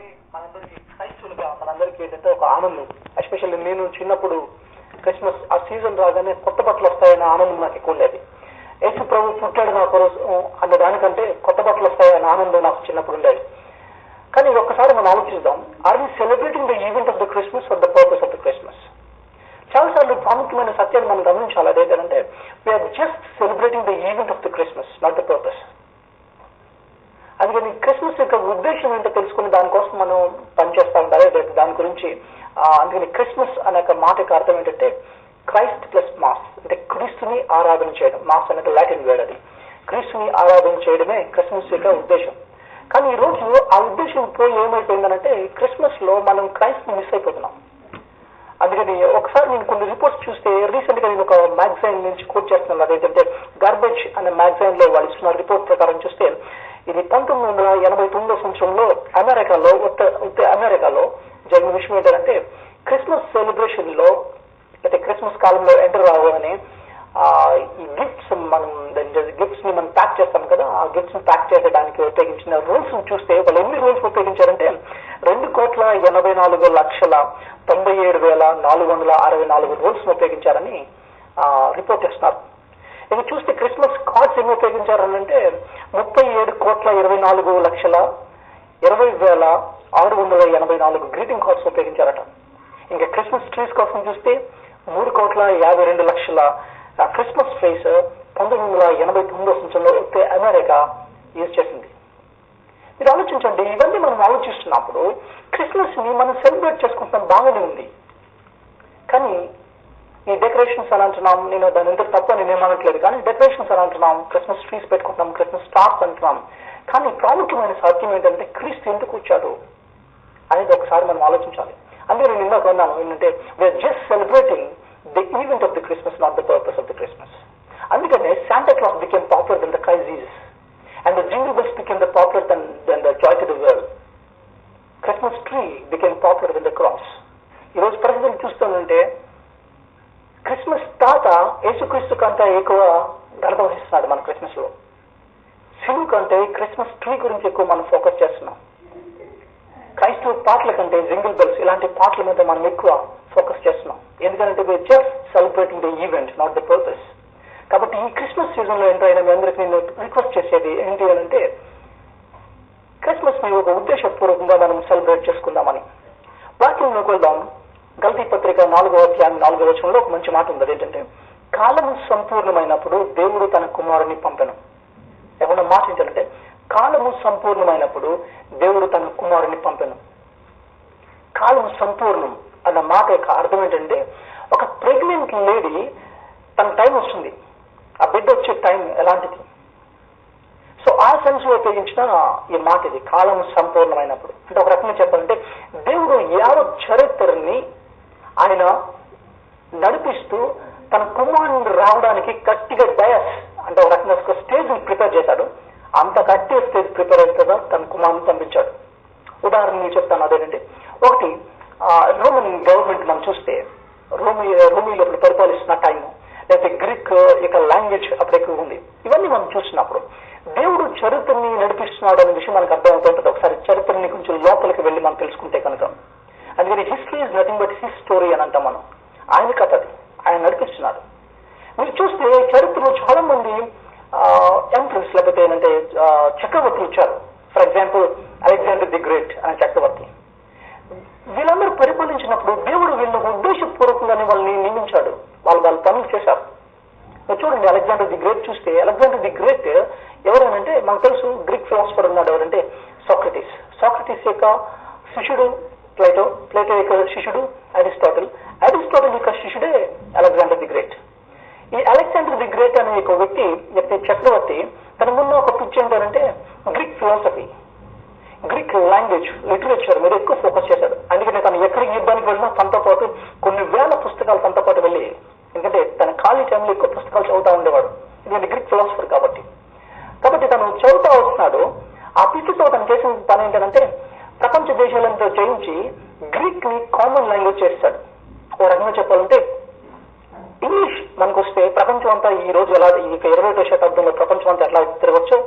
అనేది మనందరికీ క్రైస్తులుగా మనందరికీ ఏంటంటే ఒక ఆనందం. ఎస్పెషల్లీ నేను చిన్నప్పుడు క్రిస్మస్ ఆ సీజన్ రాగానే కొత్త బట్టలు వస్తాయనే ఆనందం నాకు ఎక్కువ ఉండేది. యేసు ప్రభు పుట్టాడు నా కోసం అన్న దానికంటే కొత్త బట్టలు వస్తాయనే ఆనందం నాకు చిన్నప్పుడు ఉండేది. కానీ ఇది ఒక్కసారి మనం ఆలోచిద్దాం. Are we celebrating the event of the Christmas for the purpose of the Christmas చాలాసార్లు ప్రాముఖ్యమైన సత్యాన్ని మనం గమనించాలి. అదేంటంటే we are just celebrating the event of the Christmas not the purpose అందుకని క్రిస్మస్ యొక్క ఉద్దేశం ఏంటో తెలుసుకుని దానికోసం మనం పనిచేస్తా. ఉండాలి రేపు దాని గురించి అందుకని క్రిస్మస్ అనే ఒక మాట యొక్క అర్థం ఏంటంటే క్రైస్ట్ ప్లస్ మాస్ అంటే క్రీస్తుని ఆరాధన చేయడం. మాస్ అనేది లాటిన్ వేడ్ అది. క్రీస్తుని ఆరాధన చేయడమే క్రిస్మస్ యొక్క ఉద్దేశం. కానీ ఈ రోజు ఆ ఉద్దేశం పోయి ఏమైపోయిందనంటే క్రిస్మస్లో మనం క్రైస్ట్ మిస్ అయిపోతున్నాం. అందుకని ఒకసారి నేను కొన్ని రిపోర్ట్స్ చూస్తే రీసెంట్గా నేను ఒక మ్యాగజైన్ నుంచి కోట్ చేస్తున్నాను. అదేంటంటే గార్బేజ్ అనే మ్యాగజైన్లో వాళ్ళు ఇస్తున్న రిపోర్ట్ ప్రకారం చూస్తే ఇది పంతొమ్మిది వందల ఎనభై తొమ్మిదో సంవత్సరంలో అమెరికాలో ఉత్త ఉత్త అమెరికాలో జరిగిన విషయం ఏంటంటే క్రిస్మస్ సెలబ్రేషన్లో అయితే క్రిస్మస్ కాలంలో ఎంటర్ రావగానే ఈ గిఫ్ట్స్ మనం గిఫ్ట్స్ని మనం ప్యాక్ చేస్తాం కదా ఆ గిఫ్ట్స్ని ప్యాక్ చేయడానికి ఉపయోగించిన రూల్స్ చూస్తే వాళ్ళు ఎన్ని రూల్స్ ఉపయోగించారంటే రెండు కోట్ల ఎనభై నాలుగు లక్షల తొంభై ఏడు వేల నాలుగు వందల అరవై నాలుగు రూల్స్ ఉపయోగించారని రిపోర్ట్ చేస్తున్నారు. ఇవి చూస్తే క్రిస్మస్ కార్డ్స్ ఏమి ఉపయోగించారనంటే ముప్పై ఏడు కోట్ల ఇరవై నాలుగు లక్షల ఇరవై వేల ఆరు వందల ఎనభై నాలుగు గ్రీటింగ్ కార్డ్స్ ఉపయోగించారట. ఇంకా క్రిస్మస్ ట్రీస్ కోసం చూస్తే మూడు కోట్ల యాభై రెండు లక్షల ఆ, క్రిస్మస్ ఫేస్ పంతొమ్మిది వందల ఎనభై తొమ్మిదో సంవత్సరంలో ఉత్తే అమెరికా యూజ్ చేసింది. మీరు ఆలోచించండి ఇవన్నీ మనం ఆలోచిస్తున్నప్పుడు క్రిస్మస్ని మనం సెలబ్రేట్ చేసుకుంటాం బాగానే ఉంది. కానీ ఈ డెకరేషన్స్ అని అంటున్నాం నేను దాని ఎంత తప్ప నేను ఏమనట్లేదు కానీ డెకరేషన్స్ అని అంటున్నాం క్రిస్మస్ ట్రీస్ పెట్టుకుంటున్నాం క్రిస్మస్ స్టార్స్ అంటున్నాం. కానీ ప్రాముఖ్యమైన సాధ్యం ఏంటంటే క్రీస్తు ఎందుకు వచ్చాడు అనేది ఒకసారి మనం ఆలోచించాలి. అందుకే నేను ఇందాక అన్నాను ఏంటంటే we are just celebrating the event of the Christmas not the purpose of the Christmas అందుకనే Santa Claus became popular than the Christ Jesus and the jingle bells became the popular than than the joy to the world Christmas tree became popular than the cross ఈరోజు పరిస్థితులు చూస్తానంటే Christmas తాత యేసుక్రీస్తు కంటే ఎక్కువ ఘనత వహిస్తున్నాడు మన క్రిస్మస్లో సిలువు కంటే క్రిస్మస్ ట్రీ గురించి ఎక్కువ మనం ఫోకస్ చేస్తున్నాం. క్రైస్తవ పాటల కంటే జింగిల్ బెల్స్ ఇలాంటి పాటల మీద మనం ఎక్కువ ఫోకస్ చేస్తున్నాం. ఎందుకంటే we just celebrating the event not the purpose కాబట్టి ఈ క్రిస్మస్ సీజన్లో ఎంటర్ అయిన మీ అందరికి నేను రిక్వెస్ట్ చేసేది ఏంటి అని అంటే క్రిస్మస్ మీ ఒక ఉద్దేశపూర్వకంగా మనం సెలబ్రేట్ చేసుకుందామని. వాక్యంలోకి వెళ్దాం. గల్తీ పత్రిక నాలుగో అధ్యాయం నాలుగో వచనంలో ఒక మంచి మాట ఉంది. ఏంటంటే కాలము సంపూర్ణమైనప్పుడు దేవుడు తన కుమారుని పంపెను. ఏమన్నా మాట ఏంటంటే కాలము సంపూర్ణమైనప్పుడు దేవుడు తన కుమారుని పంపెను. కాలము సంపూర్ణం. అన్న మాట యొక్క అర్థం ఏంటంటే ఒక ప్రెగ్నెంట్ లేడీ తన టైం వస్తుంది. ఆ బిడ్డ వచ్చే టైం ఎలాంటిది? సో ఆ సెన్స్లో ఉపయోగించిన ఈ మాట ఇది కాలం సంపూర్ణమైనప్పుడు. అంటే ఒక రకంగా చెప్పాలంటే దేవుడు యావత్ చరిత్రని ఆయన నడిపిస్తూ తన కుమారుడు రావడానికి గట్టిగా డయస్ అంటే ఒక రకంగా ఒక స్టేజ్ ప్రిపేర్ చేశాడు. అంత గట్టి స్టేజ్ ప్రిపేర్ అవుతుందా తన కుమారుని పంపించాడు. ఉదాహరణ నేను చెప్తాను అదేనండి ఒకటి రోమన్ గవర్నమెంట్ మనం చూస్తే రోమి రోమిలో అప్పుడు పరిపాలిస్తున్న టైం లేకపోతే గ్రీక్ యొక్క లాంగ్వేజ్ అప్పుడు ఎక్కువ ఉంది. ఇవన్నీ మనం చూసినప్పుడు దేవుడు చరిత్రని నడిపిస్తున్నాడు అనే విషయం మనకు అర్థమవుతుంటుంది. ఒకసారి చరిత్రని కొంచెం లోపలికి వెళ్ళి మనం తెలుసుకుంటే కనుక. అందుకని history is nothing but his story అని అంటాం మనం. ఆయన కథ అది. ఆయన నడిపిస్తున్నాడు. మీరు చూస్తే చరిత్రలో చాలా మంది ఎంప్రెస్ లేకపోతే ఏంటంటే చక్రవర్తులు వచ్చారు. For example Alexander the great అనే చక్రవర్తి. వీళ్ళందరూ పరిపాలించినప్పుడు దేవుడు వీళ్ళకు ఉద్దేశపూర్వకంగానే వాళ్ళని నియమించాడు. వాళ్ళు వాళ్ళ పనులు చేశారు. చూడండి అలెగ్జాండర్ ది గ్రేట్ చూస్తే అలెగ్జాండర్ ది గ్రేట్ ఎవరనంటే మనకు తెలుసు గ్రీక్ ఫిలాసఫర్ ఉన్నాడు ఎవరంటే సాక్రటీస్ సాక్రటీస్ యొక్క శిష్యుడు ప్లేటో ప్లేటో యొక్క శిష్యుడు అరిస్టాటిల్ అరిస్టాటిల్ యొక్క శిష్యుడే అలెగ్జాండర్ ది గ్రేట్ ఈ అలెగ్జాండర్ ది గ్రేట్ అనే ఒక వ్యక్తి లేకపోతే చక్రవర్తి తన ముందు ఒక పిచ్చి ఏంటంటే Greek philosophy Greek language literature మీద ఎక్కువ ఫోకస్ చేశాడు. అందుకని తను ఎక్కడికి యుద్ధానికి వెళ్ళినా తనతో పాటు కొన్ని వేల పుస్తకాలు తనతో పాటు వెళ్ళి ఎందుకంటే తన ఖాళీ టైంలో ఎక్కువ పుస్తకాలు చదువుతా ఉండేవాడు. ఎందుకంటే గ్రీక్ ఫిలాసఫర్ కాబట్టి. కాబట్టి తను చదువుతా వస్తున్నాడు. ఆ పిచ్చితో తను చేసిన పని ఏంటంటే ప్రపంచ దేశాలతో జయించి గ్రీక్ని కామన్ లాంగ్వేజ్ చేస్తాడు. ఓ రకంగా చెప్పాలంటే ఇంగ్లీష్ మనకు వస్తే ప్రపంచం అంతా ఈ రోజు ఎలా ఈ ఇరవై శతాబ్దంలో ప్రపంచం అంతా ఎలా తిరగచ్చో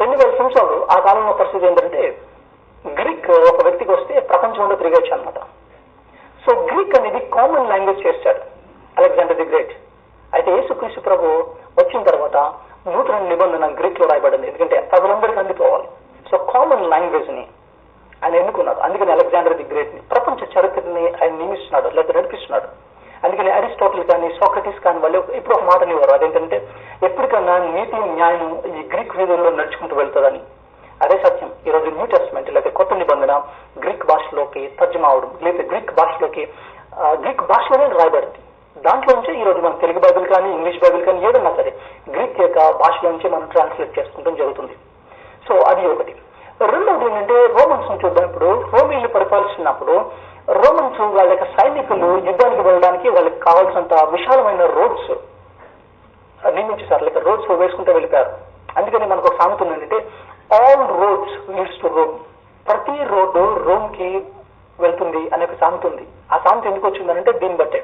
రెండు వేల సంవత్సరాలు ఆ కాలంలో పరిస్థితి ఏంటంటే గ్రీక్ ఒక వ్యక్తికి వస్తే ప్రపంచంలో తిరిగొచ్చు అనమాట సో గ్రీక్ అనేది కామన్ లాంగ్వేజ్ చేస్తాడు అలెగ్జాండర్ ది గ్రేట్ అయితే యేసుక్రీస్తు ప్రభు వచ్చిన తర్వాత నూతన నిబంధన గ్రీక్లో రాయబడింది. ఎందుకంటే ప్రజలందరికీ అందిపోవాలి. సో కామన్ లాంగ్వేజ్ని ఆయన ఎన్నుకున్నాడు. అందుకని అలెగ్జాండర్ ది గ్రేట్ని ప్రపంచ చరిత్రని ఆయన నియమిస్తున్నాడు లేదా నడిపిస్తున్నాడు. అందుకని అరిస్టాటిల్ కానీ సోక్రటిస్ కానీ వాళ్ళు ఇప్పుడు ఒక మాట అనేవారు. అదేంటంటే ఎప్పటికన్నా నీతి న్యాయం ఈ గ్రీక్ వేదంలో నడుచుకుంటూ వెళ్తుందని. అదే సత్యం. ఈ రోజు న్యూ టెస్ట్మెంట్ లేకపోతే కొత్త నిబంధన గ్రీక్ భాషలోకి తర్జమా అవడం లేదా గ్రీక్ భాషలోకి గ్రీక్ భాషలోనే రాయబడింది. దాంట్లో నుంచి ఈ రోజు మన తెలుగు బైబిల్ కానీ ఇంగ్లీష్ బైబిల్ కానీ ఏదన్నా సరే గ్రీక్ యొక్క భాషలో నుంచి మనం ట్రాన్స్లేట్ చేసుకుంటాం జరుగుతుంది. సో అది ఒకటి. రెండవది ఏంటంటే రోమన్స్ను చూద్దాం. ఇప్పుడు రోమిల్ని పరిపాలిస్తున్నప్పుడు రోమన్స్ వాళ్ళ యొక్క సైనికులు యుద్ధానికి వెళ్ళడానికి వాళ్ళకి కావాల్సినంత విశాలమైన రోడ్స్ నియమించేశారు లేక రోడ్స్ వేసుకుంటూ వెళ్ళిపోయారు. అందుకని మనకు ఒక సామెత ఏంటంటే all roads leads to Rome ప్రతి రోడ్డు రోమ్కి వెళ్తుంది అనే ఒక సామెత ఉంది. ఆ సామెత ఎందుకు వచ్చిందనంటే దీన్ని బట్టే.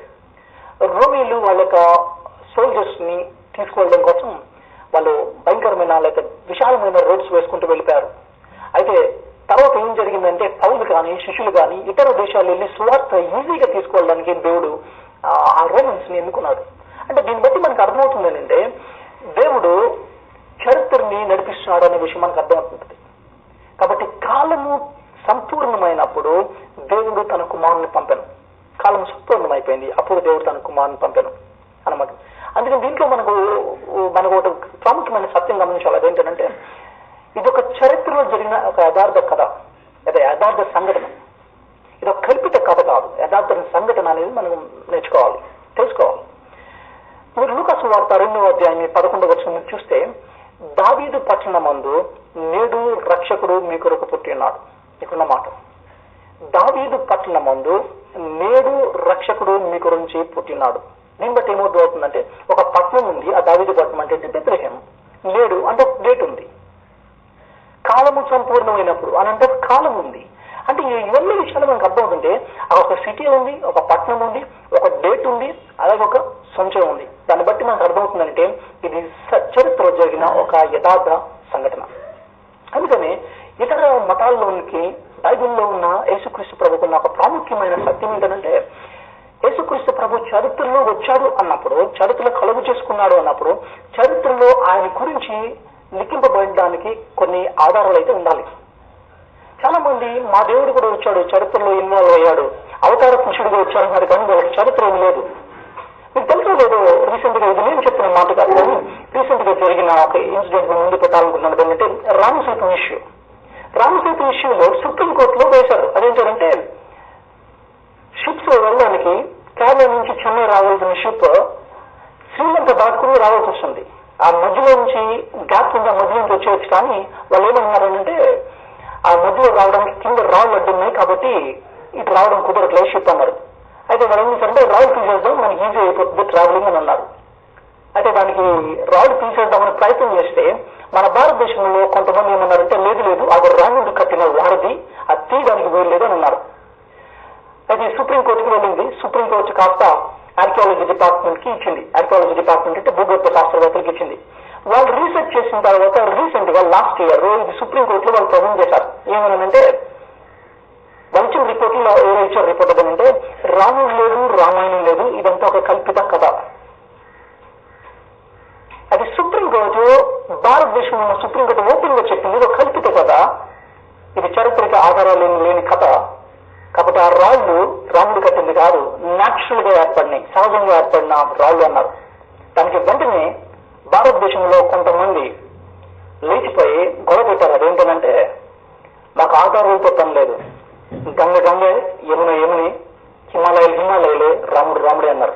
రోమీలు వాళ్ళ యొక్క సోల్జర్స్ని తీసుకువెళ్ళడం కోసం వాళ్ళు భయంకరమైన లేక విశాలమైన రోడ్స్ వేసుకుంటూ వెళ్ళిపోయారు. అయితే తర్వాత ఏం జరిగిందంటే పౌలు కానీ శిష్యులు కానీ ఇతర దేశాలు వెళ్ళి సువార్త ఈజీగా తీసుకోవడానికి దేవుడు ఆ, రోమన్స్ని ఎన్నుకున్నాడు. అంటే దీన్ని బట్టి మనకు అర్థమవుతుంది ఏంటంటే దేవుడు చరిత్రని నడిపిస్తున్నాడు అనే విషయం మనకు అర్థమవుతుంది. కాబట్టి కాలము సంపూర్ణమైనప్పుడు దేవుడు తన కుమారుని పంపాను. కాలం సంపూర్ణమైపోయింది అప్పుడు దేవుడు తన కుమారుని పంపాను అనమాట అందుకని దీంట్లో మనకు మనకు ఒక ప్రాముఖ్యమైన సత్యం గమనించాలి. అదేంటంటే ఇది ఒక చరిత్రలో జరిగిన ఒక యథార్థ కథ లేదా యథార్థ సంఘటన. ఇది ఒక కల్పిత కథ కాదు. యథార్థ సంఘటన అనేది మనం నేర్చుకోవాలి తెలుసుకోవాలి. మీరు లూకాసు వార్త రెండవ అధ్యాయాన్ని పదకొండవ వచ్చిన చూస్తే దావీదు పట్టణమందు నేడు రక్షకుడు మీ కొరకు పుట్టినాడు ఇక్కడున్న మాట. దావీదు పట్టణమందు నేడు రక్షకుడు మీ గురించి పుట్టినాడు దీన్ని బట్టి ఏమవుతుందంటే ఒక పట్టణం ఉంది ఆ దావీదు పట్టణం అంటే బెత్రహేం నేడు అంటే కాలము సంపూర్ణమైనప్పుడు. అని అంటే కాలం ఉంది. అంటే ఇవన్నీ విషయాలు మనకు అర్థమవుతుంటే ఆ ఒక సిటీ ఉంది ఒక పట్టణం ఉంది ఒక డేట్ ఉంది అలాగే ఒక సంచయం ఉంది. దాన్ని బట్టి మనకు అర్థమవుతుందంటే ఇది స- జరిగిన ఒక యథార్థ సంఘటన. అందుకని ఇతర మతాల్లోనికి బైబిల్లో ఉన్న యేసుక్రీస్తు ప్రభుకు ఒక ప్రాముఖ్యమైన సత్యం ఏంటంటే యేసుక్రీస్తు ప్రభు చరిత్రలో వచ్చాడు అన్నప్పుడు చరిత్రలో కలుగు చేసుకున్నాడు అన్నప్పుడు చరిత్రలో ఆయన గురించి లెక్కింపబడడానికి కొన్ని ఆధారాలు అయితే ఉండాలి. చాలా మంది మా దేవుడు కూడా వచ్చాడు చరిత్రలో ఇన్వాల్వ్ అయ్యాడు. అవతార పురుషుడిగా వచ్చాడు మరి కానీ వాళ్ళకి చరిత్ర ఏం లేదు. మీకు తెలుసో లేదో రీసెంట్గా ఇది నేను చెప్పిన మాట కాదు కానీ రీసెంట్గా జరిగిన ఒక ఇన్సిడెంట్ ముందు పెట్టాలనుకుంటున్నాను. ఏంటంటే రామసేతు ఇష్యూ. రామసేతు ఇష్యూలో సుప్రీంకోర్టులో వేశారు. అదేంటంటే షిప్స్ వెళ్ళడానికి కేరళ నుంచి చెన్నై రావాల్సిన షిప్ శ్రీలంక దాటుకుని రావాల్సి వస్తుంది. ఆ మధ్యలో నుంచి గ్యాప్ ఉంది ఆ మధ్య నుంచి కానీ వాళ్ళు ఏమన్నారంటే ఆ మధ్యలో రావడానికి కింద రాళ్ళు అడ్డున్నాయి కాబట్టి ఇటు రావడం కుదరట్లేదు షిప్ అన్నారు అయితే వాళ్ళు ఏం చేశారంటే రాళ్ళు తీసేద్దాం మనకి ఈజీ అయిపోతుంది ట్రావెలింగ్ అని అన్నారు. అయితే దానికి రాళ్ళు తీసేద్దామని ప్రయత్నం చేస్తే మన భారతదేశంలో కొంతమంది ఏమన్నారంటే లేదు లేదు అది రాముడు కట్టిన వారధి అది తీయడానికి వీలు లేదు అని అన్నారు. అయితే సుప్రీంకోర్టుకి వెళ్ళింది. సుప్రీంకోర్టు కాస్త ఆర్కియాలజీ డిపార్ట్మెంట్కి ఇచ్చింది. ఆర్కియాలజీ డిపార్ట్మెంట్ అంటే భూగర్భ శాస్త్రవేత్తలకు ఇచ్చింది. వాళ్ళు రీసెర్చ్ చేసిన తర్వాత రీసెంట్గా లాస్ట్ ఇయర్ ఇది సుప్రీంకోర్టులో వాళ్ళు ప్రజెంట్ చేశారు. ఏమనంటే మంచి రిపోర్ట్లో ఎవరో ఇచ్చిన రిపోర్ట్ ఏంటంటే రాముడు లేదు రామాయణం లేదు ఇదంతా ఒక కల్పిత కథ. అది సుప్రీంకోర్టు భారతదేశంలో ఉన్న సుప్రీంకోర్టు ఓపెన్గా చెప్పింది ఇది ఒక కల్పిత కథ. ఇది చారిత్రక ఆధారాలు లేని కథ. కాబట్టి ఆ రాళ్ళు రాముడు కట్టింది కాదు న్యాచురల్గా ఏర్పడినాయి సహజంగా ఏర్పడిన రాళ్ళు అన్నారు. దానికి వెంటనే భారతదేశంలో కొంతమంది లేచిపోయి గొడవ పెట్టారు. అదేంటంటే మాకు ఆధారాలతో పని లేదు. గంగ గంగే యమున యముని హిమాలయాలు హిమాలయాలే రాముడు రాముడే అన్నారు.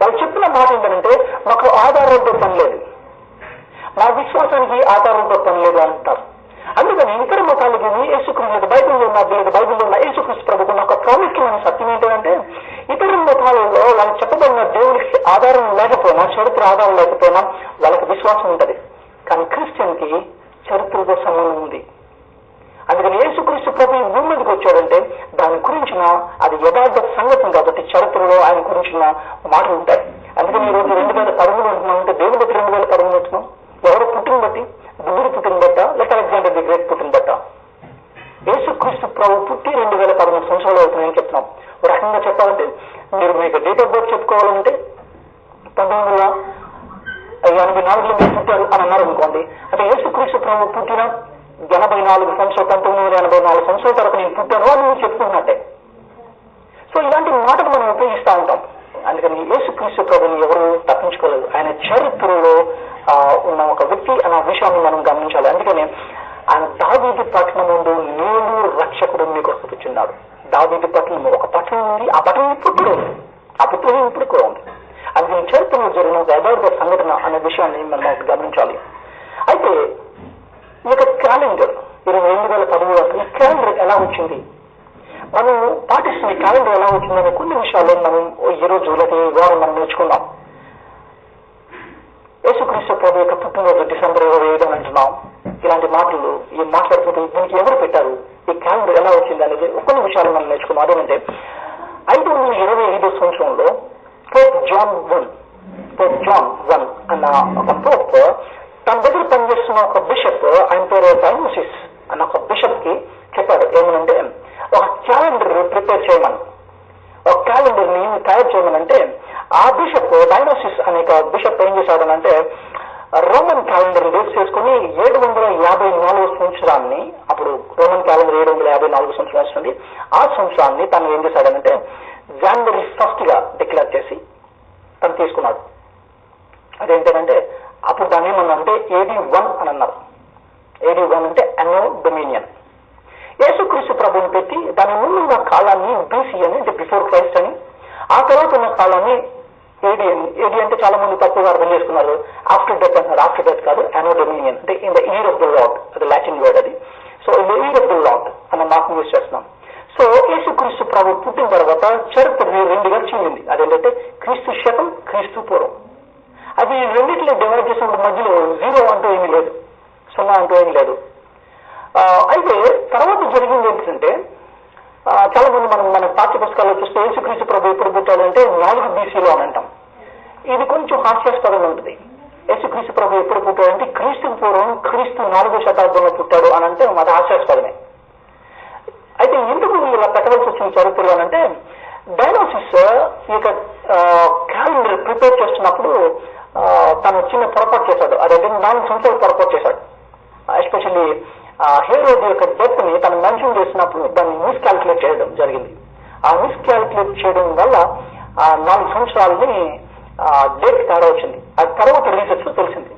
వాళ్ళు చెప్పిన మాట ఏంటంటే మాకు ఆధారాలతో పని లేదు. మా విశ్వాసానికి ఆధారంతో పని లేదు అంటారు. అందుకని ఇతర మతాలకి యేసుక్రీస్తు బైబిల్లో ఉన్న లేదు బైబిల్లో ఉన్న యేసుక్రీస్తు ప్రభుకు ఒక ప్రాముఖ్యమైన సత్యం ఏంటంటే ఇతర మతాలలో వాళ్ళకి చెప్పబడిన దేవుడికి ఆధారం లేకపోయినా చరిత్ర ఆధారం లేకపోయినా వాళ్ళకి విశ్వాసం ఉంటది. కానీ క్రిస్టియన్కి చరిత్రతో సంబంధం ఉంది. అందుకని యేసుక్రీస్తు ప్రభు భూమి మీదకి వచ్చాడంటే దాని గురించిన అది యథార్థ సంగతం కాబట్టి చరిత్రలో ఆయన గురించిన మాటలు ఉంటాయి. అందుకని ఈ రోజు రెండు వేల పదమూడు అంటున్నాం అంటే దేవుడు బట్టి రెండు వేల పదమూడు అంటున్నాం. ఎవరు పుట్టిన బట్టి? బుద్ధుడు పుట్టిన బట్టి. లేక ఆఫ్ ది గ్రేట్ పుట్టిన బట్ట. యేసుక్రీస్తు ప్రభు పుట్టి రెండు వేల పదమూడు సంవత్సరాలు అవుతున్నాయని చెప్తున్నాం. ఒక రకంగా చెప్పాలంటే మీరు మీకు డేట్ ఆఫ్ బర్త్ చెప్పుకోవాలంటే పంతొమ్మిది వందల ఎనభై నాలుగులో మీరు పుట్టారు అని అన్నారు అనుకోండి. అంటే యేసుక్రీస్తు ప్రభు పుట్టిన ఎనభై నాలుగు సంవత్సరాలు పంతొమ్మిది వందల ఎనభై నాలుగు సంవత్సరాల తర్వాత నేను పుట్టాను అని నువ్వు చెప్పుకున్నట్టే. సో ఇలాంటి మాటలు మనం ఉపయోగిస్తూ ఉంటాం. అందుకని యేసుక్రీస్తు ప్రభుని ఎవరు తప్పించుకోలేదు. ఆయన చరిత్రలో ఉన్న ఒక వ్యక్తి అన్న విషయాన్ని మనం గమనించాలి. అందుకని ఆయన దావీది పట్టణం నుండి నేను రక్షకుడు మీకు వస్తున్నాడు దావీది పట్టణం ఒక పట్టణం ఉంది. ఆ పట్టణం ఇప్పుడు ఉంది. ఆ ఇప్పుడు కూడా ఉంది. అందుకని చరిత్రలో జరిగిన యథార్థ సంఘటన అనే విషయాన్ని మనం గమనించాలి. అయితే ఈ యొక్క క్యాలెండర్ ఇరవై రెండు వేల పదమూడు వరకు క్యాలెండర్ ఎలా వచ్చింది? మనం పాటిస్తున్న క్యాలెండర్ ఎలా వచ్చిందనే కొన్ని విషయాలు మనం ఈ రోజు లేదా ఈ వారం మనం నేర్చుకుందాం యేసుక్రీస్తు ప్రభు యొక్క పుట్టినరోజు డిసెంబర్ ఇరవై ఐదు అని అంటున్నాం ఇలాంటి మాటలు ఈ మాట్లాడుతుంటే దీనికి ఎవరు పెట్టారు ఈ క్యాలెండర్ ఎలా వచ్చింది అనేది కొన్ని విషయాలు మనం నేర్చుకున్నాం అదేమంటే ఐదు వందల ఇరవై ఐదో సంవత్సరంలో Pope John one Pope John one అన్న ఒక పోప్ తన దగ్గర పనిచేస్తున్న ఒక బిషప్ ఆయన పేరు డైనోసిస్ అన్న ఒక బిషప్కి చెప్పాడు ఏమనంటే ఒక క్యాలెండర్ ప్రిపేర్ చేయమని ఒక క్యాలెండర్ని తయారు చేయమనంటే ఆ బిషప్ డైనోసిస్ అనే ఒక బిషప్ ఏం చేశాడనంటే రోమన్ క్యాలెండర్ బేస్ చేసుకుని ఏడు వందల యాభై నాలుగు సంవత్సరాన్ని అప్పుడు రోమన్ క్యాలెండర్ ఏడు వందల యాభై నాలుగు సంవత్సరం వస్తుంది ఆ తను ఏం చేశాడనంటే జనవరి ఫస్ట్గా డిక్లేర్ చేసి తను తీసుకున్నాడు. అదేంటంటే అప్పుడు దాన్ని ఏమన్నంటే ఏడి వన్ అని అన్నారు. ఏడి వన్ అంటే అన్యో డొమినియన్ యేసుక్రీస్తు ప్రభుని పెట్టి దాని ముందు ఉన్న కాలాన్ని బీసీ అని అంటే బిఫోర్ క్రైస్ట్ అని ఆ తర్వాత ఉన్న కాలాన్ని ఏడి అని. ఏడి అంటే చాలా మంది తప్పుగా అర్థం చేసుకున్నారు. ఆఫ్టర్ డెత్ అంటున్నారు. ఆఫ్టర్ డెత్ కాదు అనో డొమినియన్ అంటే in the year of the lord అది లాటిన్ వర్డ్ అది. So in the year of the lord అన్న మాటను యూజ్ చేస్తున్నాం. సో యేసుక్రీస్తు ప్రభు పుట్టిన తర్వాత చరిత్ర రెండుగా చెందింది అదేంటంటే క్రీస్తు శకం క్రీస్తు పూర్వం. అది రెండింటిని డివైడ్ చేసినప్పుడు మధ్యలో జీరో అంటూ ఏమీ లేదు. సున్నా అంటూ ఏమీ లేదు. అయితే తర్వాత జరిగింది ఏంటంటే చాలా మంది మనం మన పాఠ్య పుస్తకాల్లో చూస్తే యేసుక్రీస్తు ప్రభు ఎప్పుడు పుట్టాలంటే నాలుగు బీసీలో అని అంటాం. ఇది కొంచెం హాస్యాస్పదంగా ఉంటుంది. యేసుక్రీస్తు ప్రభు ఎప్పుడు పుట్టాడంటే క్రీస్తు పూర్వం క్రీస్తు నాలుగో శతాబ్దంలో పుట్టాడు అని అంటే అది హాస్యాస్పదమే. అయితే ఎందుకు ఇలా పెట్టవలసి వచ్చిన చరిత్రలో అంటే డైనోసిస్ ఈ యొక్క క్యాలెండర్ ప్రిపేర్ చేస్తున్నప్పుడు తను చిన్న పొరపాటు చేశాడు. అదేంటే నాలుగు సంవత్సరాలు పొరపాటు చేశాడు. ఎస్పెషల్లీ హీరోడ్ యొక్క డెత్ని తను మెన్షన్ చేసినప్పుడు దాన్ని మిస్కాల్కులేట్ చేయడం జరిగింది. ఆ మిస్కాల్కులేట్ చేయడం వల్ల ఆ నాలుగు సంవత్సరాలని డేట్ తేడా వచ్చింది. అది తర్వాత రీసెర్చ్లో తెలిసింది.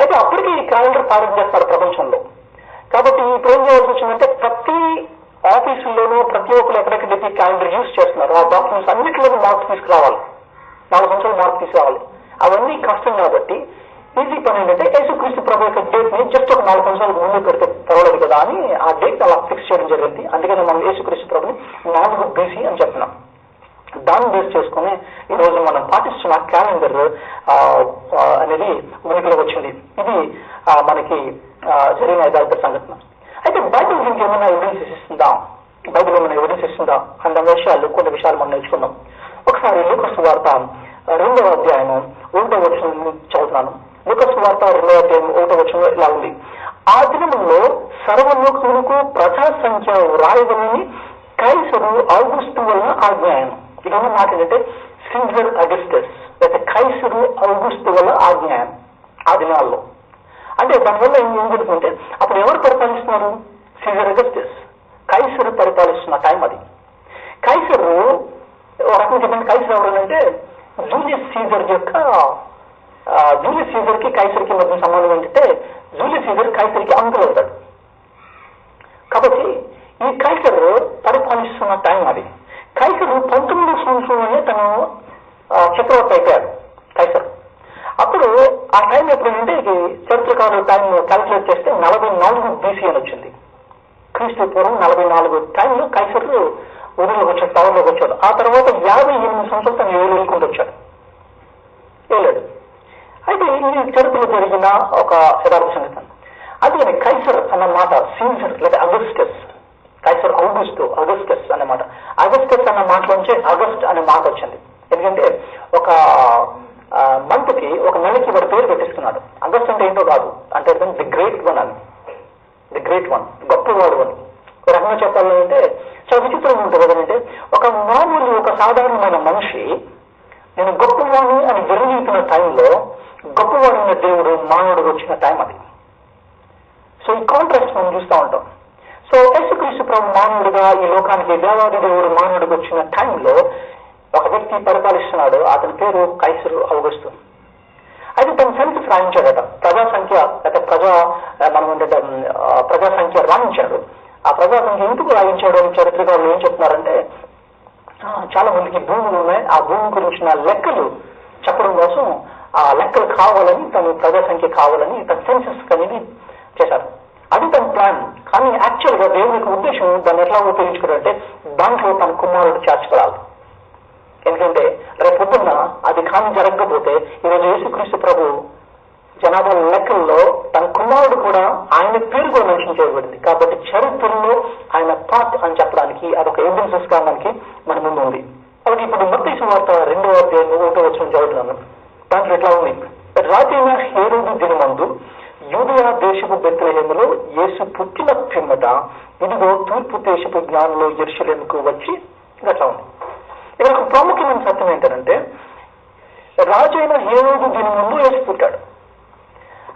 అయితే అప్పటికి ఈ క్యాలెండర్ పాలన చేస్తారు ప్రపంచంలో. కాబట్టి ఇప్పుడు ఏం చేయాల్సి వచ్చిందంటే ప్రతి ఆఫీసుల్లోనూ ప్రతి ఒక్కరు ఎక్కడెక్కడైతే క్యాలెండర్ యూజ్ చేస్తున్నారు. ఆ డాక్యుమెంట్స్ అన్నింటిలోనూ మార్క్స్ తీసుకురావాలి. నాలుగు సంవత్సరాలు మార్క్స్ తీసుకురావాలి. అవన్నీ కష్టం కాబట్టి ఈజీ పని ఏంటంటే యేసుక్రీస్తు ప్రభు యొక్క డేట్ని జస్ట్ ఒక నాలుగు సంవత్సరాలు ముందు పెడితే పర్వాలేదు కదా అని ఆ డేట్ అలా ఫిక్స్ చేయడం జరిగింది. అందుకని మనం యేసుక్రీస్తు ప్రభుని నాలుగు బీసీ అని చెప్తున్నాం. దాన్ని బేస్ చేసుకుని ఈ రోజు మనం పాటిస్తున్న క్యాలెండర్ అనేది ఉనికిలోకి వచ్చింది. ఇది మనకి జరిగిన యథార్థ సంఘటన. ఏమైనా ఎవిడెన్స్ ఇస్తుందా? బైబిల్ ఏమైనా ఎవిడెన్స్ ఇస్తుందా? అన్న విషయాలు కొన్ని విషయాలు మనం నేర్చుకున్నాం. ఒకసారి లూకస్ వార్త రెండవ అధ్యాయం ఒకటో వచ్చిన చదువుతున్నాను. లూకస్ వార్త రెండవ అధ్యాయం ఒకటో వచ్చిన ఇలా ఉంది. ఆ దినములో సర్వలోకములకు ప్రజా సంఖ్య వ్రాయవలని కైసరు ఆగుస్తు వలన ఆజ్ఞాయనం. ఇక్కడ మాట ఏంటంటే సీజర్ అగస్టస్ లేకపోతే కైసరు ఆగుస్తు వల్ల ఆజ్ఞాయం ఆ దినాల్లో. అంటే దానివల్ల ఏం జరుగుతుందంటే అప్పుడు ఎవరు పరిపాలిస్తున్నారు? సీజర్ అగస్టిస్ కైసరు పరిపాలిస్తున్న టైం అది. కైసరు ఒక రకంగా చెప్పండి కైసర్ ఎవరనంటే జూలియస్ సీజర్ యొక్క జూలియస్ సీజర్కి కైసరికి మధ్య సంబంధం ఏంటంటే జూలియస్ సీజర్ కైసరికి అంకులు అవుతాడు. కాబట్టి ఈ కైసర్ పరిపాలిస్తున్న టైం అది. కైసరు పంతొమ్మిది సంవత్సరంలోనే తను చక్రవర్తి అయిపోయాడు కైసర్. అప్పుడు ఆ టైం ఎప్పుడంటే ఇది చరిత్రకారుల టైం క్యాల్కులేట్ చేస్తే నలభై నాలుగు బీసీ అని వచ్చింది. క్రీస్తు పూర్వం నలభై నాలుగు టైంలో కైసర్లు ఊరిలోకి వచ్చాడు టౌన్లోకి వచ్చాడు ఆ తర్వాత యాభై ఎనిమిది సంవత్సరాలు తను ఏలుకుంటూ వచ్చాడు. వెళ్ళాడు అయితే ఇది చరిత్రలో జరిగిన ఒక యథార్థ సంఘటన. అదే కైసర్ అన్న మాట సీజర్ లేదా అగస్టస్. కైసర్ ఔగుస్టు అగస్టస్ అనే మాట. అగస్టస్ అన్న మాటలోంచి అగస్ట్ అనే మాట వచ్చింది. ఎందుకంటే ఒక మంత్కి ఒక నెలకి వాడు పేరు పెట్టిస్తున్నాడు. అగస్ట్ అంటే ఏంటో కాదు. అంటే ది గ్రేట్ వన్ అని. గ్రేట్ వన్ గొప్పవాడు అని ఒక రకంగా చెప్పాలంటే చాలా విచిత్రంగా ఉంటుంది కదంటే ఒక మామూలు ఒక సాధారణమైన మనిషి నేను గొప్పవాణి అని విరవీతున్న టైంలో గొప్పవాడైన దేవుడు మానవుడు వచ్చిన టైం అది. సో ఈ కాంట్రాస్ట్ మనం చూస్తూ ఉంటాం. సో యేసుక్రీస్తు ప్రభు మానవుడిగా ఈ లోకానికి దేవాది దేవుడు మానవుడికి వచ్చిన టైంలో ఒక వ్యక్తి పరిపాలిస్తున్నాడు. అతని పేరు కైసరు అవగస్తు అయితే రాయించాడట ప్రజా సంఖ్య అంటే ప్రజా మనం ఏంటంటే ప్రజా సంఖ్య రాయించాడు ఆ ప్రజా సంఖ్య ఎందుకు రాయించాడు అని చరిత్రకారులు ఏం చెప్తున్నారంటే చాలా మందికి భూములు ఉన్నాయి. ఆ భూమి గురించిన లెక్కలు చెప్పడం కోసం ఆ లెక్కలు కావాలని తను ప్రజా సంఖ్య కావాలని తన సెన్సెస్ అనేది చేశారు. అది తన ప్లాన్ కానీ యాక్చువల్గా దేవునికి ఉద్దేశం దాన్ని ఎట్లా ఉపయోగించుకోవాలంటే దాంట్లో తన కుమారుడు చేర్చుకోవాలి. ఎందుకంటే రేపు పొద్దున్న అది కాని జరగకపోతే ఈరోజు యేసుక్రీస్తు ప్రభు జనాభా లెక్కల్లో తన కుమారుడు కూడా ఆయన పేరు కూడా మెన్షన్ చేయబడింది. కాబట్టి చరిత్రలో ఆయన పార్ట్ అని చెప్పడానికి అదొక ఎవిడెన్సెస్గా మనకి మన ముందు ఉంది. అలాగే ఇప్పుడు మొత్తం వార్త రెండవ అధ్యాయం ఒకటో వచ్చిన చదువుతున్నాను. దాంట్లో ఎట్లా ఉంది? రాజైన హేరుడు దినమందు యూదయా దేశపు బెత్లహేములో యేసు పుట్టిన పిమ్మట ఇదిగో తూర్పు దేశపు జ్ఞానంలో ఎరుషలేముకు వచ్చి గట్లా ఉంది. ఇక్కడ ఒక ప్రాముఖ్యమైన సత్యం ఏంటంటే రాజు అయిన హేరోదు దీని ముందు వేసి పుట్టాడు.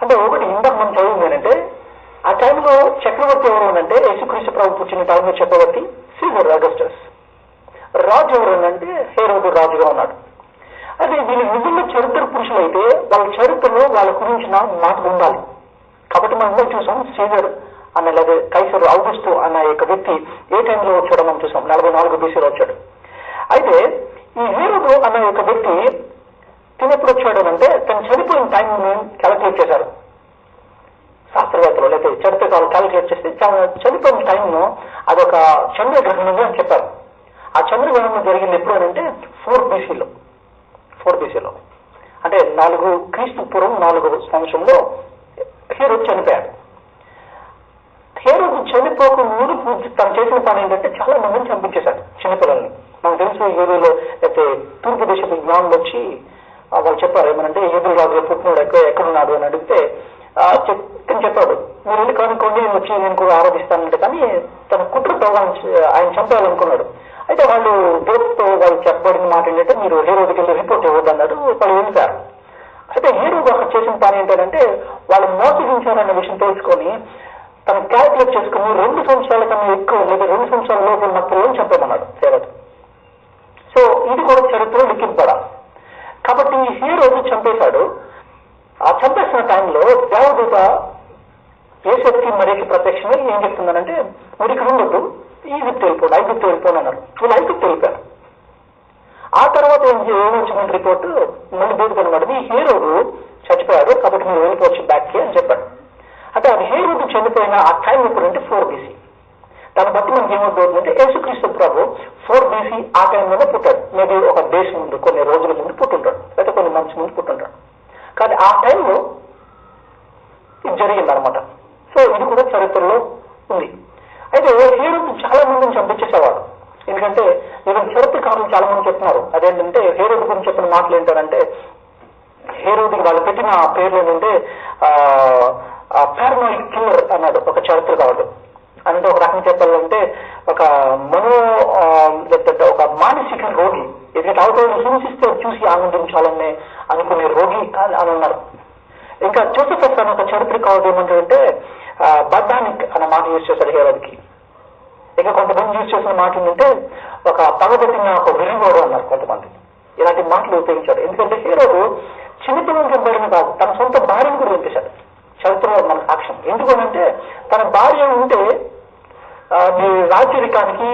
అంటే ఒకటి ఇందాక మనం చదివింది ఏంటంటే ఆ టైంలో చక్రవర్తి ఎవరు అంటే యేసుక్రీస్తు ప్రభు పుట్టిన టైంలో చక్రవర్తి సీజర్ అగస్టస్. రాజు ఎవరు అంటే హేరోదు రాజుగా ఉన్నాడు. అదే వీళ్ళు నిజంగా చరిత్ర పురుషులు అయితే వాళ్ళ చరిత్రలో వాళ్ళ గురించిన మాట ఉండాలి. కాబట్టి మనం ఇందాక చూసాం సీజర్ అన్న లేదా కైసర్ ఆగస్టు అన్న యొక్క వ్యక్తి ఏ టైంలో వచ్చాడో మనం చూసాం నలభై నాలుగు బీసీలో వచ్చాడు. అయితే ఈ హీరోడు అన్న యొక్క వ్యక్తి తినప్పుడు వచ్చాడు అంటే తను చనిపోయిన టైంని క్యాలిక్యులేట్ చేశారు. శాస్త్రవేత్తలు లేకపోతే చరిత్రకాలు క్యాలిక్యులేట్ చేసి చ- చనిపోయిన టైంను అదొక చంద్రగ్రహణంగా అని చెప్పారు. ఆ చంద్రగ్రహణం జరిగింది ఎప్పుడు అని అంటే ఫోర్ బీసీలో ఫోర్ బీసీలో అంటే నాలుగు క్రీస్తు పూర్వం నాలుగు సంవత్సరంలో హీరో చనిపోయాడు. హీరోకు చనిపోక ముందు తను చేసిన పని ఏంటంటే చాలా మందిని చంపించేశాడు చిన్నపిల్లల్ని. మనకు తెలుసు హీరోలో అయితే తూర్పు దేశపు జ్ఞానులు వచ్చి వాళ్ళు చెప్పారు ఏమనంటే హీరో రాజు పుట్టినాడు ఎక్కడ ఎక్కడున్నాడు? అని అడిగితే తను చెప్పాడు మీరు వెళ్ళి కనుక్కోండి నేను వచ్చి నేను కూడా ఆరాధిస్తానంటే. కానీ తన కుట్రతో వాళ్ళని ఆయన చంపాలనుకున్నాడు అయితే వాళ్ళు దేవుడితో వాళ్ళు చెప్పబడిన మాట ఏంటంటే మీరు హీరోకి వెళ్ళి రిపోర్ట్ ఇవ్వద్దన్నారు వాళ్ళు వెళ్ళారు అయితే హీరో అక్కడ చేసిన పని ఏంటంటే వాళ్ళు మోసగించారన్న విషయం తెలుసుకొని తను క్యాల్కులేట్ చేసుకుని రెండు సంవత్సరాల కన్నా ఎక్కువ లేదా రెండు సంవత్సరాల లోపల ఉన్న పిల్లలను చంపమన్నాడు సేవతో సో ఇది కూడా చరిత్రలో లిఖింపడాలి కాబట్టి ఈ హీరోని చంపేశాడు. ఆ చంపేసిన టైంలో దేవదూత ఏసెత్కి మరికి ప్రత్యక్షంగా ఏం చెప్తుందనంటే మీరు ఇక్కడ ఉండొద్దు. ఈజిప్ట్ వెళ్ళిపోడు ఐగుప్తు వెళ్ళిపోను అన్నారు వీళ్ళు ఐగుప్తు వెళ్ళిపోయారు. ఆ తర్వాత ఏం ఏమొచ్చిందంటే రిపోర్ట్? మళ్ళీ బయటకు అనమాట ఈ హీరోడు చచ్చిపోయాడు కాబట్టి మీరు వెళ్ళిపోవచ్చు బ్యాక్కి అని చెప్పాడు. అంటే ఆ హీరోడు చనిపోయిన ఆ టైం ఇప్పుడు అంటే ఫోర్ బీసీ దాన్ని బట్టి మనకి ఏమవుతుందంటే యేసుక్రీస్తు ప్రభు ఫోర్ బీసీ ఆ టైంలోనే పుట్టాడు. మేబీ ఒక డేస్ ముందు కొన్ని రోజుల ముందు పుట్టుంటాడు. లేకపోతే కొన్ని మంత్స్ ముందు పుట్టుంటాడు. కానీ ఆ టైంలో ఇది జరిగిందనమాట సో ఇది కూడా చరిత్రలో ఉంది. అయితే హీరోని చాలా మందిని చంపించేసేవాడు. ఎందుకంటే చరిత్ర చరిత్రకారులు చాలా మంది చెప్తున్నారు. అదేంటంటే హీరోడ్ గురించి చెప్పిన మాటలు ఏంటంటే హీరోడికి వాళ్ళు పెట్టిన పేర్లు ఏంటంటే పారనాయిక్ కిల్లర్ అన్నాడు ఒక చరిత్రకారుడు. అంటే ఒక రకం చెప్పాలంటే ఒక మనో ఆ, లేకపోతే ఒక మానసిక రోగి. ఎందుకంటే అవతలను హింసిస్తే చూసి ఆనందించాలని అనుకునే రోగి అని అన్నారు. ఇంకా జోసఫస్ అనే ఒక చరిత్రకారుడు ఏమంటాడంటే బద్దానిక్ అనే మాట యూజ్ చేశాడు హీరోడికి ఇంకా కొంతమంది యూజ్ చేసిన మాట ఏంటంటే ఒక పగబెట్టిన ఒక విరిగోడు అన్నారు కొంతమంది. ఇలాంటి మాటలు ఉపయోగించాడు ఎందుకంటే హీరోడు చిన్నపిల్లలు చంపడమే కాదు తన సొంత భార్యను కూడా చంపేశాడు. చరిత్రలో మన సాక్ష్యం. ఎందుకనంటే తన భార్య ఉంటే మీ రాచరికానికి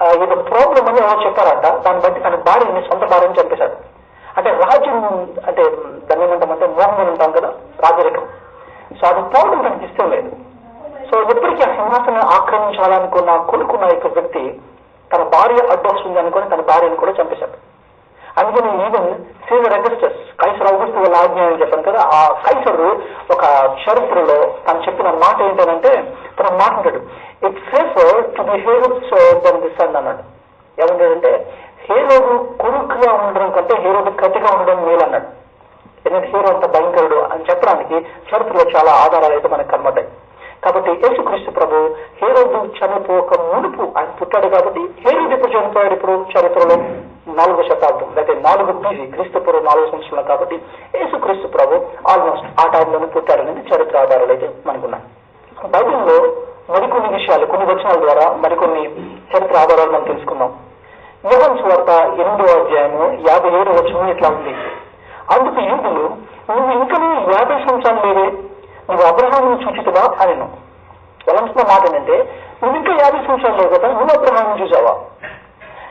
రాజరికానికి ఏదో ప్రాబ్లం అని ఎవరు చెప్పారంట. దాన్ని బట్టి తన భార్యని సొంత భార్యని చంపేశాడు అంటే రాజ్యం అంటే దాన్ని ఏమంటామంటే మోహం ఉంటాం కదా రాజరికం. సో అది పోవడం తనకి ఇష్టం లేదు. సో ఎప్పటికీ ఆ సింహాసనం ఆక్రమించాలనుకున్న కొనుక్కున్న యొక్క వ్యక్తి తన భార్య అడ్డొస్తుంది అనుకుని తన భార్యను కూడా చంపేశాడు. అందుకని ఈవెన్ సీజర్ అగస్టస్ కైసర్ అగస్టు వాళ్ళ ఆజ్ఞ అని చెప్పాను కదా ఆ కైసరు చరిత్రలో తను చెప్పిన మాట ఏంటంటే తన మాట అంటాడు it safer to be heroes than the son అన్నాడు ఏమంటాడంటే హీరోలు కొడుకుగా ఉండడం కంటే హీరోలు కట్టిగా ఉండడం మేలు అన్నాడు ఎందుకంటే హీరో అంత భయంకరుడు అని చెప్పడానికి చరిత్రలో చాలా ఆధారాలు అయితే మనకు కనబడ్డాయి. కాబట్టి యేసుక్రీస్తు ప్రభు హేరోదు చనిపోక మునుపు ఆయన పుట్టాడు కాబట్టి హేరోదు ఇప్పుడు చనిపోయాడు ఇప్పుడు చరిత్రలో? నాలుగో శతాబ్దం అయితే నాలుగు బీసీ క్రీస్తు పూర్వం నాలుగు సంవత్సరాలు కాబట్టి యేసుక్రీస్తు ప్రభు ఆల్మోస్ట్ ఆ టైంలోనే పుట్టాడనేది చరిత్ర ఆధారాలు అయితే మనకున్నాయి. బైబిల్లో మరికొన్ని విషయాలు కొన్ని వచనాల ద్వారా మరికొన్ని చరిత్ర ఆధారాలు మనం తెలుసుకుందాం. యోహన్ స్వార్త ఎనిమిదో అధ్యాయము యాభై ఏడు వచనం ఇట్లా ఉంది. అందుకు యూదులు నువ్వు ఇంకా యాభై సంవత్సరాలు లేవే నువ్వు అబ్రహాన్ని చూచితువా? అని ఎలా మాట ఏంటంటే నువ్వు ఇంకా యాభై సంవత్సరాలు లేవు కదా నువ్వు అబ్రహాన్ని చూసావా?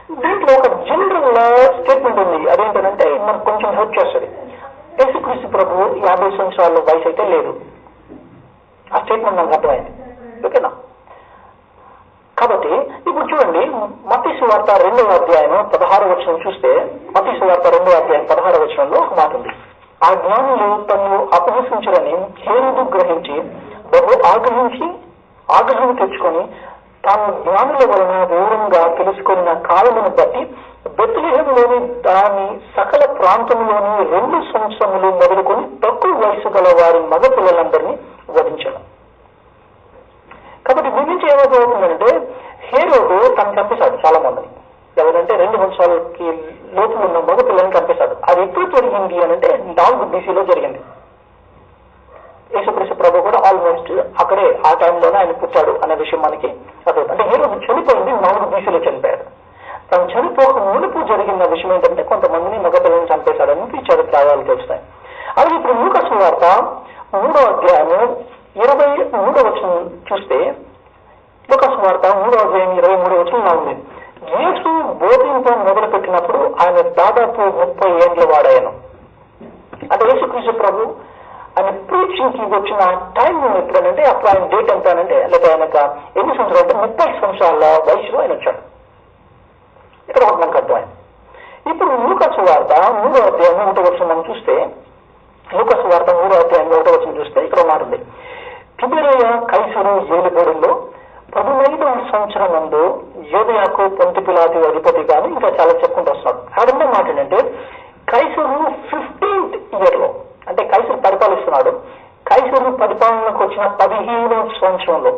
దీంట్లో ఒక జనరల్ స్టేట్మెంట్ ఉంది. అదేంటంటే మనకు కొంచెం హెల్ప్ చేస్తుంది. యేసుక్రీస్తు ప్రభు యాభై సంవత్సరాల వయసు అయితే లేదు. ఆ స్టేట్మెంట్ నాకు అర్థమైంది. ఓకేనా కాబట్టి ఇప్పుడు చూడండి మతీసు వార్త రెండవ అధ్యాయం పదహారు వచనం చూస్తే మతీసు వార్త రెండవ అధ్యాయం పదహారు వచనంలో ఒక మాట ఉంది. ఆ జ్ఞానులు తను అపహసించరని హేరుడు గ్రహించి బహు ఆగ్రహించి ఆగ్రహం తెచ్చుకొని తాను జ్ఞానుల వలన దూరంగా తెలుసుకున్న కాలమును బట్టి బెత్లహేములోని దాని సకల ప్రాంతంలోని రెండు సంవత్సరములు మొదలుకొని తక్కువ వయసు గల వారి మగ పిల్లలందరినీ వధించడం. కాబట్టి దీని నుంచి ఏమైపోతుందంటే హేరోడు తను చంపేశాడు చాలా మందిని ఎవరంటే రెండు సంవత్సరాలకి లోపు ఉన్న మగ పిల్లల్ని చంపేశాడు. అది ఎప్పుడు జరిగింది అని అంటే నాలుగు బీసీలో జరిగింది. యేసుక్రీస్తు ప్రభు కూడా ఆల్మోస్ట్ అక్కడే ఆ టైంలోనే ఆయన పుట్టాడు అనే విషయం మనకి అర్థం అంటే హీరో చనిపోయింది నాలుగు బీసీలో చనిపోయాడు తను చనిపోక మునుపు జరిగిన విషయం ఏంటంటే కొంతమందిని మగ పిల్లల్ని చంపేశాడని చరిత్ర ఆధారాలు తెలుస్తాయి అలాగే ఇప్పుడు లూకస్ వార్త మూడో అధ్యాయము ఇరవై మూడో వచనం చూస్తే లూకస్ వార్త మూడో అధ్యాయం ఇరవై మూడో వచనంలో ఉంది యేసు బోధింప మొదలు పెట్టినప్పుడు ఆయన దాదాపు ముప్పై ఏండ్ల వాడాయను అంటే యేసుక్రీస్తు ప్రభు ఆయన ప్రీచింగ్కి వచ్చిన టైం ఎప్పుడంటే అప్పుడు ఆయన డేట్ ఎంత అంటే లేకపోతే ఆయనక ఎన్ని సంవత్సరాలు అంటే ముప్పై సంవత్సరాల వయసులో ఆయన వచ్చాడు ఇక్కడ ఒకటి మనకు అర్థమైంది ఇప్పుడు లూకస్ వార్త మూడో అధ్యాయం ఒకటో వచ్చిన మనం చూస్తే లూకస్ వార్త మూడో అధ్యాయం ఒకటో వచ్చిన చూస్తే ఇక్కడ మాట ఉంది తిబిరయ కైసరు ఏలుబడిలో పదిహేదవ సంవత్సరం ముందు యోదయాకు పొంతిపిలాది అధిపతి కానీ ఇంకా చాలా చెప్పుకుంటూ వస్తున్నాడు రెండో మాట ఏంటంటే కైసూరు ఫిఫ్టీన్త్ ఇయర్లో అంటే కైసూరు పరిపాలిస్తున్నాడు. కైసూరు పరిపాలనకు వచ్చిన పదిహేను సంవత్సరంలో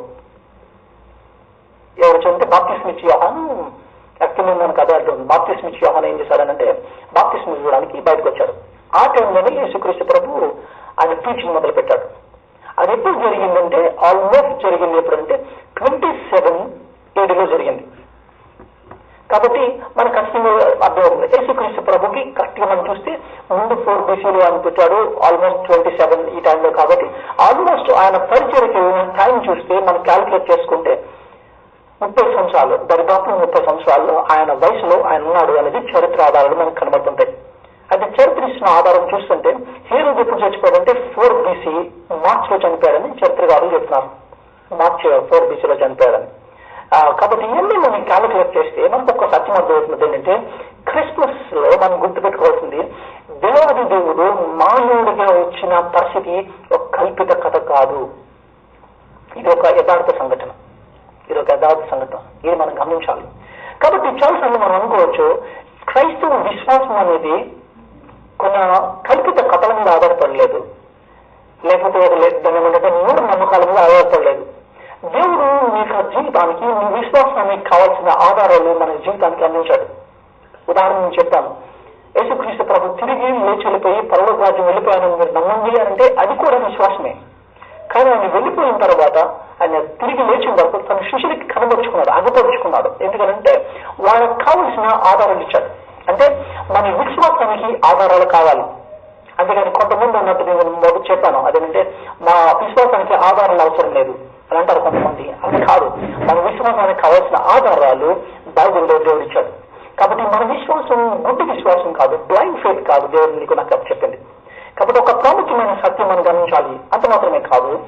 ఎవరు చెప్తే బాప్తిస్మిచ్ యోహాన్ యాక్చువల్లీ మనకు అదే అర్థం బాప్తిస్మిచ్ యోహాన్ ఏం చేశాడనంటే బాప్తిస్మి ఇవ్వడానికి బయటకు వచ్చాడు. ఆ టైంలోనే యేసుక్రీస్తు ప్రభు ఆయన టీచింగ్ మొదలు పెట్టాడు అది ఎప్పుడు జరిగిందంటే ఆల్మోస్ట్ జరిగింది ఎప్పుడంటే ట్వంటీ సెవెన్ ఏడులో జరిగింది. కాబట్టి మన ఖచ్చితంగా అర్థమవుతుంది యేసుక్రీస్తు ప్రభుకి కరెక్ట్గా మనం చూస్తే ముందు ఫోర్ బీసీలో ఆయన పెట్టాడు ఆల్మోస్ట్ ట్వంటీ సెవెన్ ఈ టైంలో కాబట్టి ఆల్మోస్ట్ ఆయన పరిచయకి టైం చూస్తే మనం క్యాలిక్యులేట్ చేసుకుంటే ముప్పై సంవత్సరాలు దరిదాపు ముప్పై సంవత్సరాల్లో ఆయన వయసులో ఆయన ఉన్నాడు అనేది చరిత్ర ఆధారాలు మనకు కనబడుతుంటాయి. అయితే చరిత్ర ఇచ్చిన ఆధారం చూస్తుంటే హీరో ఎప్పుడు చచ్చిపోయాడంటే ఫోర్ బీసీ మార్చ్లో చనిపోయాడని చరిత్రకారులు చెప్తున్నారు. మార్చ్ ఫోర్ బీసీలో చనిపోయాడని. కాబట్టి ఇవన్నీ మనం క్యాలిక్యులేట్ చేస్తే మనకు ఒక సత్యం అర్థమవుతుంది ఏంటంటే క్రిస్మస్లో మనం గుర్తుపెట్టుకోవాల్సింది దేవుడి దేవుడు మానవుడిగా వచ్చిన పరిస్థితి ఒక కల్పిత కథ కాదు. ఇది ఒక యథార్థ సంఘటన. ఇది ఒక యథార్థ సంఘటన. ఇది మనం గమనించాలి. కాబట్టి చాలాసార్లు మనం అనుకోవచ్చు క్రైస్తవ విశ్వాసం అనేది కొన్ని కల్పిత కథల మీద ఆధారపడలేదు. లేకపోతే ఒక దాని మూఢ నమ్మకాల మీద ఆధారపడలేదు. దేవుడు మీకు జీవితానికి మీ విశ్వాసానికి కావాల్సిన ఆధారాలు మన జీవితానికి అందించాడు. ఉదాహరణ నేను చెప్తాను యేసుక్రీస్తు ప్రభు తిరిగి లేచి వెళ్ళిపోయి పర్వత రాజ్యం వెళ్ళిపోయానని మీరు నమ్మండి అంటే అది కూడా విశ్వాసమే. కానీ ఆయన వెళ్ళిపోయిన తర్వాత ఆయన తిరిగి లేచిన వరకు తన శిష్యులకి కనబరుచుకున్నాడు అగపరుచుకున్నాడు ఎందుకంటే వాళ్ళకి కావలసిన ఆధారాలు ఇచ్చాడు. అంటే మన విశ్వాసానికి ఆధారాలు కావాలి. అందుకని కొంతమంది అన్నట్టు నేను మొదటి చెప్పాను అదేంటంటే మా విశ్వాసానికి ఆధారాలు అవసరం లేదు. అని అంటారు కొంతమంది. అది కాదు. మన విశ్వాసానికి కావాల్సిన ఆధారాలు బైబిల్లో దేవుడు ఇచ్చాడు. కాబట్టి మన విశ్వాసం గుడ్డి విశ్వాసం కాదు బ్లైండ్ ఫేత్ కాదు దేవుడు నీకు నాకు చెప్పింది కాబట్టి ఒక ప్రాముఖ్యమైన సత్యం మనం గమనించాలి. అంత మాత్రమే కాదు.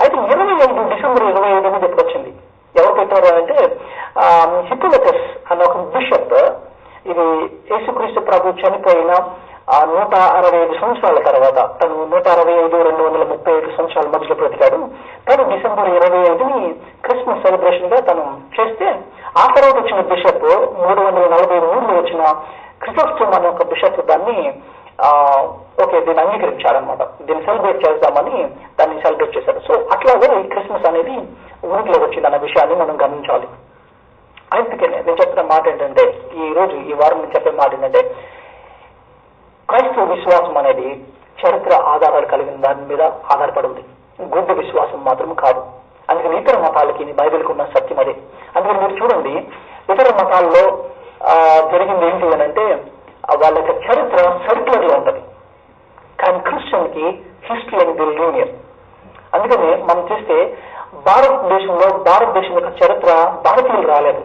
అయితే ఇరవై ఐదు డిసెంబర్ ఇరవై ఐదు అనేది ఎప్పుడు వచ్చింది ఎవరు పెట్టారు అంటే హిపోలటస్ అనే ఒక బిషప్ ఇది యేసుక్రీస్తు ప్రభు చనిపోయిన ఆ నూట అరవై ఐదు సంవత్సరాల తర్వాత తను నూట అరవై ఐదు రెండు వందల ముప్పై ఐదు సంవత్సరాల మధ్యలో బ్రతికాడు. తను డిసెంబర్ ఇరవై ఐదుని క్రిస్మస్ సెలబ్రేషన్గా తను చేస్తే ఆ తర్వాత వచ్చిన బిషప్ మూడు వందల నలభై మూడులో వచ్చిన క్రిసోస్టమ్ అనే ఒక బిషప్ దాన్ని ఆ, ఓకే దీన్ని అంగీకరించారనమాట దీన్ని సెలబ్రేట్ చేద్దామని దాన్ని సెలబ్రేట్ చేశారు. సో అట్లాగే ఈ క్రిస్మస్ అనేది ఉనికిలో వచ్చింది అన్న విషయాన్ని మనం గమనించాలి. అందుకే నేను చెప్పిన మాట ఏంటంటే ఈ రోజు ఈ వారం నేను చెప్పే మాట ఏంటంటే క్రైస్తవ విశ్వాసం అనేది చరిత్ర ఆధారాలు కలిగిన దాని మీద ఆధారపడి ఉంది గుడ్డు విశ్వాసం మాత్రం కాదు. అందుకని ఇతర మతాలకి బైబిల్కి ఉన్న సత్యం అదే. అందుకని మీరు చూడండి ఇతర మతాల్లో జరిగింది ఏంటి అని అంటే వాళ్ళ యొక్క చరిత్ర సర్క్యులర్లో ఉంటది. కానీ క్రిస్టియన్కి హిస్టరీ అనేది లీనియర్. అందుకని మనం చూస్తే భారతదేశంలో భారతదేశం యొక్క చరిత్ర భారతీయులు రాలేదు.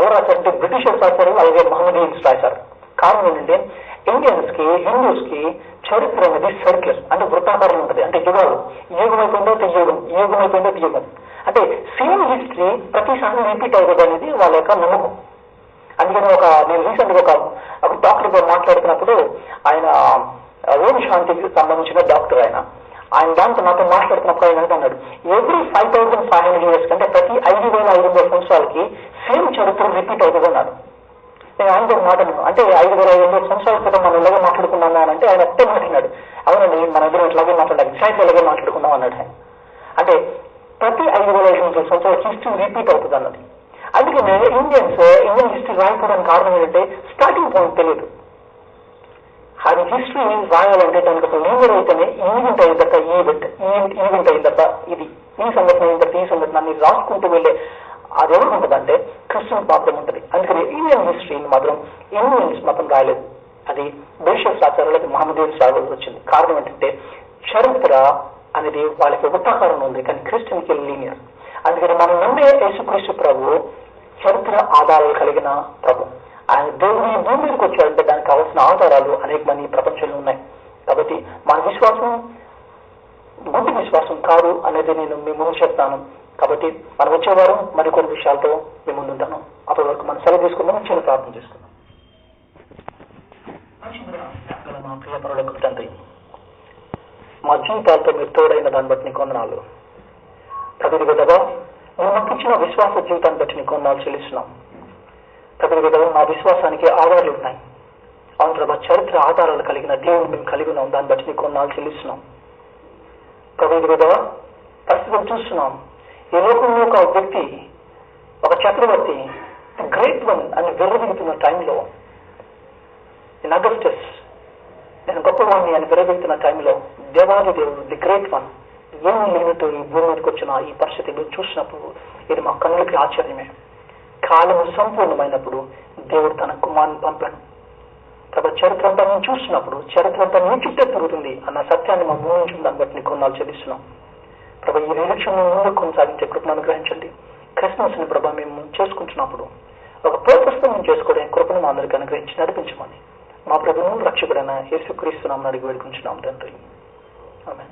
ఎవరు రాశారంటే బ్రిటిషర్స్ రాశారు అలాగే మహమ్మదీన్స్ రాశారు. కారణం ఏంటంటే ఇండియన్స్కి హిందూస్కి చరిత్ర అనేది సర్కిల్ అంటే వృత్తాకారం ఉంటుంది. అంటే యుగాలు. యుగం అయిపోయిందో యుగం యుగం అయిపోయిందో యుగం అంటే సేమ్ హిస్టరీ ప్రతిసారి రిపీట్ అవుతుంది అనేది వాళ్ళ యొక్క నమ్మకం. అందుకని ఒక నేను రీసెంట్గా ఒక డాక్టర్ గారు మాట్లాడుతున్నప్పుడు ఆయన ఓం శాంతికి సంబంధించిన డాక్టర్ ఆయన. ఆయన దాంతో నాతో మాట్లాడుతున్నప్పుడు ఆయన అన్నాడు every five thousand five hundred years కంటే ప్రతి ఐదు వేల ఐదు వందల సంవత్సరాలకి సేమ్ చరిత్ర రిపీట్ అవుతుంది అన్నాడు నేను ఆయన కూడా మాట అంటే ఐదు వేల ఐదు వందల సంవత్సరాల క్రితం మనం ఇలాగే మాట్లాడుకున్నాము అని అంటే ఆయన ఒక్కటే మాట్లాడు అవునండి మన ఇద్దరం ఇట్లాగే మాట్లాడాలి. సైన్స్ ఇలాగే మాట్లాడుకున్నాం అన్నాడు ఆయన. అంటే ప్రతి ఐదు వేల ఐదు వందల సంవత్సరాల హిస్టరీ రిపీట్ అవుతుంది అన్నది. అందుకనే ఇండియన్స్ ఇండియన్ హిస్టరీ రాయకపోవడానికి కారణం ఏంటంటే స్టార్టింగ్ పాయింట్ తెలియదు. అది హిస్టరీ రాయాలంటే దానికి ఒక లీడర్ అయితేనే ఈవెంట్ అయిన తర్వాత ఈవెంట్ ఈవెంట్ అయిన తర్వాత ఇది ఈ సంఘటన అయిన తర్వాత ఈ సంఘటన అన్ని రాసుకుంటూ వెళ్ళే అది ఎవరికి ఉంటుందంటే క్రిస్టియన్ మాత్రం ఉంటుంది. అందుకని ఇండియన్ హిస్టరీని మాత్రం ఇండియన్స్ మాత్రం రాయలేదు. అది బేషస్ రాశారు లేదా మహమ్మదీన్స్ రావాల్సి వచ్చింది. కారణం ఏంటంటే చరిత్ర అనేది వాళ్ళకి వృత్తాకారం ఉంది కానీ క్రిస్టియన్కి లీనియర్. అందుకని మనం నమ్మే యేసుక్రీస్తు ప్రభు చరిత్ర ఆధారాలు కలిగిన ప్రభు. ఆయన దేవుని భూమి మీదకి వచ్చాడంటే దానికి కావాల్సిన ఆధారాలు అనేక మంది ప్రపంచంలో ఉన్నాయి. కాబట్టి మన విశ్వాసం గుడ్డి విశ్వాసం కాదు అనేది నేను మీ ముందు చెప్తాను. కాబట్టి మనం వచ్చేవారు మరికొన్ని విషయాలతో మేము ముందుంటాను. అప్పటి వరకు మనం సెలవు తీసుకుందాం చిన్న ప్రార్థన చేసుకుందాం. మా ప్రియ పరులకు తండ్రి మా జీవితాలతో మీరు తోడైన దాన్ని బట్టి నీకు వందనాలు. ప్రతి విధగా నువ్వు మాకు ఇచ్చిన విశ్వాస జీవితాన్ని బట్టి నీకు వందనాలు చెల్లిస్తున్నాం. ప్రతి విధంగా మా విశ్వాసానికి ఆధారాలు ఉన్నాయి. అవును ప్రభా చరిత్ర ఆధారాలు కలిగిన దేవుడు మేము కలిగి ఉన్నాం దాన్ని బట్టి నీకు వందనాలు చెల్లిస్తున్నాం. ప్రతి విధంగా ప్రస్తుతం చూస్తున్నాం. ఈ లోకంలో ఒక వ్యక్తి ఒక చక్రవర్తి గ్రేట్ వన్ అని విర్రదిగుతున్న టైంలో ఇన్ అగస్టస్ నేను గొప్పవాణ్ణి అని విరవెళ్తున్న టైంలో దేవాది దేవుడు ది గ్రేట్ వన్ ఏమి లేనితో ఈ భూమి మీదకి వచ్చిన ఈ పరిస్థితి మీరు చూసినప్పుడు ఇది మా కన్నులకి ఆశ్చర్యమే. కాలము సంపూర్ణమైనప్పుడు దేవుడు తన కుమారుని పంపాడు. ప్రభు చరిత్ర అంతా నేను చూసినప్పుడు చరిత్ర అంతా నీ చుట్టే తిరుగుతుంది అన్న సత్యాన్ని మా భూమి నుంచి దాన్ని బట్టి నీకు కొన్నాళ్ళు చెల్లిస్తున్నాం. ప్రభా ఈ నిర్లక్ష్యంలో ముందు కొనసాగించే కృపను అనుగ్రహించండి. క్రిస్మస్ని ప్రభా మేము చేసుకుంటున్నప్పుడు ఒక పర్పస్తో మేము చేసుకోవడానికి కృపను మా అందరికీ అనుగ్రహించి నడిపించమని మా ప్రభువును రక్షకుడైన యేసుక్రీస్తు నామని అడిగి వేడుకుంటున్నాం తండ్రి. ఆమె